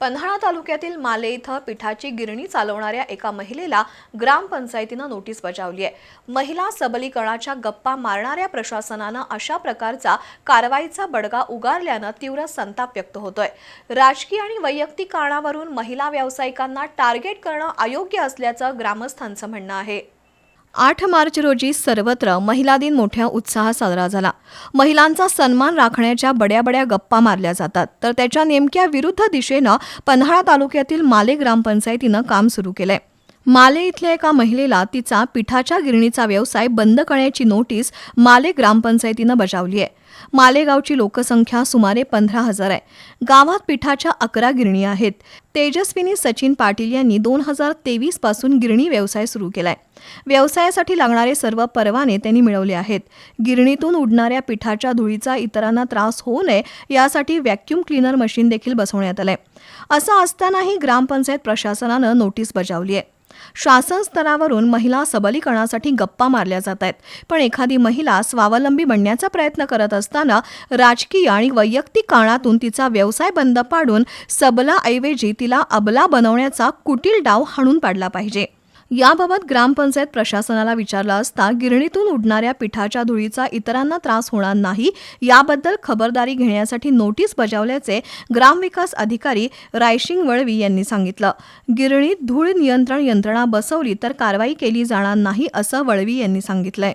पन्हाळा तालुक्यातील माले इथं पिठाची गिरणी चालवणाऱ्या एका महिलेला ग्रामपंचायतीनं नोटीस बजावली आहे. महिला सबलीकरणाच्या गप्पा मारणाऱ्या प्रशासनानं अशा प्रकारचा कारवाईचा बडगा उगारल्यानं तीव्र संताप व्यक्त होतोय. राजकीय आणि वैयक्तिक कारणावरून महिला व्यावसायिकांना टार्गेट करणं अयोग्य असल्याचं ग्रामस्थांचं म्हणणं आहे. आठ मार्च रोजी सर्वत्र महिला दिन मोठ्या उत्साहात साजरा झाला. महिलांचा सन्मान राखण्याच्या बड्या बड्या गप्पा मारल्या जातात. तर त्याच्या नेमक्या विरुद्ध दिशेनं पन्हाळा तालुक्यातील माले ग्रामपंचायतीनं काम सुरू केलंय. माले इथल्या एका महिलेला तिचा पिठाच्या गिरणीचा व्यवसाय बंद करण्याची नोटीस माले ग्रामपंचायतीनं बजावली आहे. मालेगावची लोकसंख्या सुमारे पंधरा हजार आहे. गावात पिठाच्या अकरा गिरणी आहेत. तेजस्विनी सचिन पाटील यांनी दोन हजार तेवीसपासून गिरणी व्यवसाय सुरू केलाय. व्यवसायासाठी लागणारे सर्व परवाने त्यांनी मिळवले आहेत. गिरणीतून उडणाऱ्या पिठाच्या धुळीचा इतरांना त्रास होऊ नये यासाठी व्हॅक्यूम क्लीनर मशीन देखील बसवण्यात आलंय. असं असतानाही ग्रामपंचायत प्रशासनानं नोटीस बजावली आहे. शासन स्तरावरून महिला सबलीकरणासाठी गप्पा मारल्या जात आहेत. पण एखादी महिला स्वावलंबी बनण्याचा प्रयत्न करत असताना राजकीय आणि वैयक्तिक कारणातून तिचा व्यवसाय बंद पाडून सबलाऐवजी तिला अबला बनवण्याचा कुटील डाव हाणून पाडला पाहिजे. याबाबत ग्रामपंचायत प्रशासनाला विचारलं असता गिरणीतून उडणाऱ्या पिठाच्या धुळीचा इतरांना त्रास होणार नाही याबद्दल खबरदारी घेण्यासाठी नोटीस बजावल्याचे ग्रामविकास अधिकारी रायशिंग वळवी यांनी सांगितलं. गिरणीत धूळ नियंत्रण यंत्रणा बसवली तर कारवाई केली जाणार नाही असं वळवी यांनी सांगितलंय.